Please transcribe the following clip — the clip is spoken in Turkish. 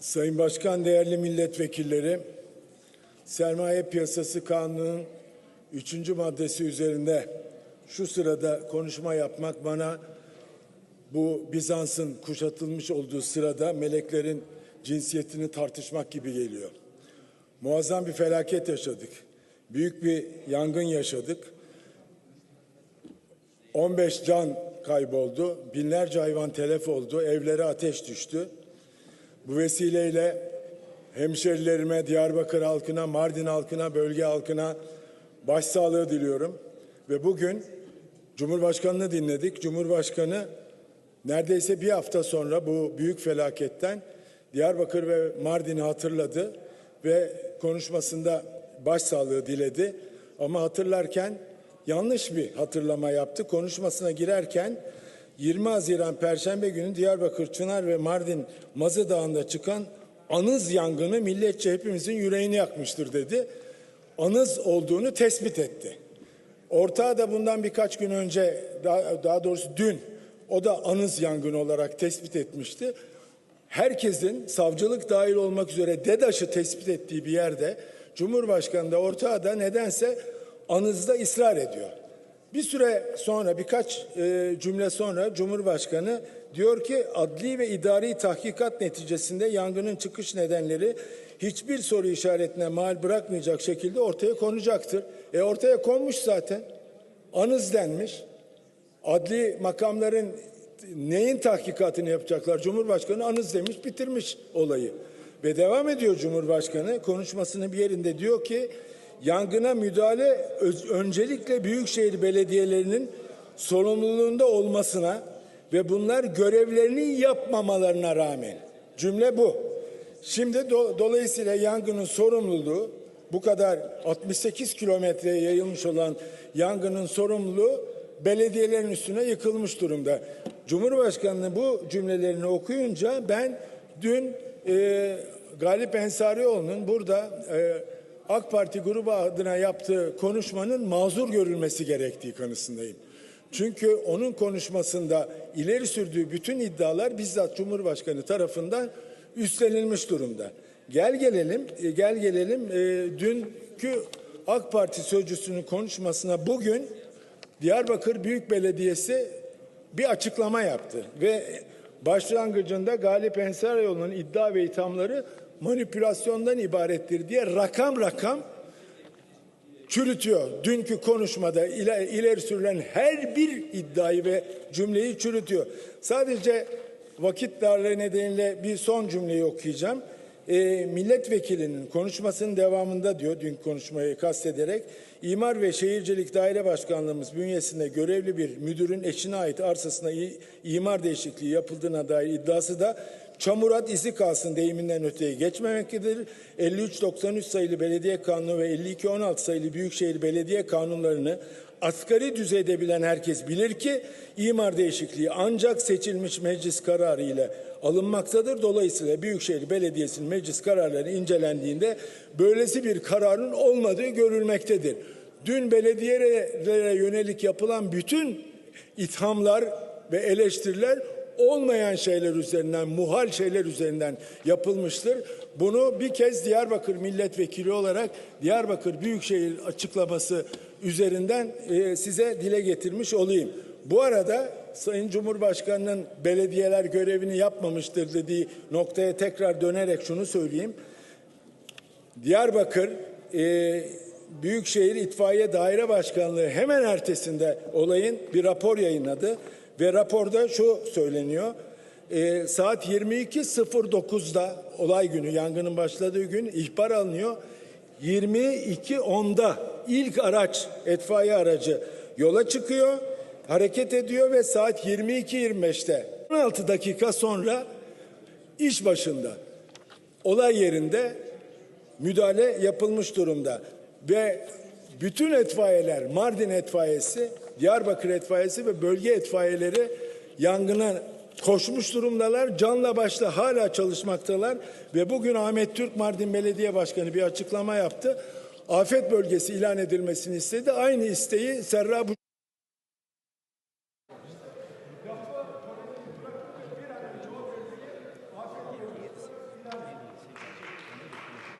Sayın Başkan, değerli milletvekilleri, Sermaye Piyasası Kanunu'nun üçüncü maddesi üzerinde şu sırada konuşma yapmak bana bu Bizans'ın kuşatılmış olduğu sırada meleklerin cinsiyetini tartışmak gibi geliyor. Muazzam bir felaket yaşadık. Büyük bir yangın yaşadık. 15 can kayboldu, binlerce hayvan telef oldu, evlere ateş düştü. Bu vesileyle hemşerilerime, Diyarbakır halkına, Mardin halkına, bölge halkına başsağlığı diliyorum. Ve bugün Cumhurbaşkanı'nı dinledik. Cumhurbaşkanı neredeyse bir hafta sonra bu büyük felaketten Diyarbakır ve Mardin'i hatırladı ve konuşmasında başsağlığı diledi. Ama hatırlarken yanlış bir hatırlama yaptı. Konuşmasına girerken 20 Haziran Perşembe günü Diyarbakır, Çınar ve Mardin Mazı Dağı'nda çıkan anız yangını milletçe hepimizin yüreğini yakmıştır dedi. Anız olduğunu tespit etti. Ortağı da bundan birkaç gün önce, daha, daha doğrusu dün, o da anız yangını olarak tespit etmişti. Herkesin savcılık dahil olmak üzere DEDAŞ'ı tespit ettiği bir yerde Cumhurbaşkanı da ortağı da nedense anızda ısrar ediyor. Bir süre sonra birkaç e, cümle sonra Cumhurbaşkanı diyor ki adli ve idari tahkikat neticesinde yangının çıkış nedenleri hiçbir soru işaretine mal bırakmayacak şekilde ortaya konacaktır. E ortaya konmuş zaten. Anız denmiş. Adli makamların neyin tahkikatını yapacaklar? Cumhurbaşkanı anız demiş, bitirmiş olayı. Ve devam ediyor Cumhurbaşkanı konuşmasının bir yerinde diyor ki yangına müdahale öncelikle büyükşehir belediyelerinin sorumluluğunda olmasına ve bunlar görevlerini yapmamalarına rağmen cümle bu. Şimdi do- dolayısıyla yangının sorumluluğu bu kadar 68 kilometreye yayılmış olan yangının sorumluluğu belediyelerin üstüne yıkılmış durumda. Cumhurbaşkanının bu cümlelerini okuyunca ben dün e, Galip Ensarioğlu'nun burada e, AK Parti grubu adına yaptığı konuşmanın mazur görülmesi gerektiği kanısındayım. Çünkü onun konuşmasında ileri sürdüğü bütün iddialar bizzat Cumhurbaşkanı tarafından üstlenilmiş durumda. Gel gelelim, e, gel gelelim e, dünkü AK Parti sözcüsünün konuşmasına bugün Diyarbakır Büyük Belediyesi bir açıklama yaptı ve başlangıcında Galip Ensarioğlu'nun iddia ve ithamları manipülasyondan ibarettir diye rakam rakam çürütüyor. Dünkü konuşmada ile- ileri sürülen her bir iddiayı ve cümleyi çürütüyor. Sadece vakit darlığı nedeniyle bir son cümleyi okuyacağım. E, milletvekilinin konuşmasının devamında diyor dün konuşmayı kastederek İmar ve Şehircilik Daire Başkanlığımız bünyesinde görevli bir müdürün eşine ait arsasına imar değişikliği yapıldığına dair iddiası da çamurat izi kalsın deyiminden öteye geçmemektedir. 5393 sayılı belediye kanunu ve 5216 sayılı büyükşehir belediye kanunlarını asgari düzeyde bilen herkes bilir ki imar değişikliği ancak seçilmiş meclis kararı ile alınmaktadır. Dolayısıyla Büyükşehir Belediyesi'nin meclis kararları incelendiğinde böylesi bir kararın olmadığı görülmektedir. Dün belediyelere yönelik yapılan bütün ithamlar ve eleştiriler olmayan şeyler üzerinden, muhal şeyler üzerinden yapılmıştır. Bunu bir kez Diyarbakır milletvekili olarak Diyarbakır Büyükşehir açıklaması üzerinden e, size dile getirmiş olayım. Bu arada Sayın Cumhurbaşkanı'nın belediyeler görevini yapmamıştır dediği noktaya tekrar dönerek şunu söyleyeyim. Diyarbakır e, Büyükşehir İtfaiye Daire Başkanlığı hemen ertesinde olayın bir rapor yayınladı ve raporda şu söyleniyor. E, saat 22.09'da olay günü yangının başladığı gün ihbar alınıyor. 22.10'da ilk araç itfaiye aracı yola çıkıyor, hareket ediyor ve saat 22.25'te 16 dakika sonra iş başında olay yerinde müdahale yapılmış durumda ve bütün etfaiyeler Mardin etfaiyesi, Diyarbakır etfaiyesi ve bölge etfaiyeleri yangına koşmuş durumdalar. Canla başla hala çalışmaktalar ve bugün Ahmet Türk Mardin Belediye Başkanı bir açıklama yaptı. Afet bölgesi ilan edilmesini istedi. Aynı isteği Serra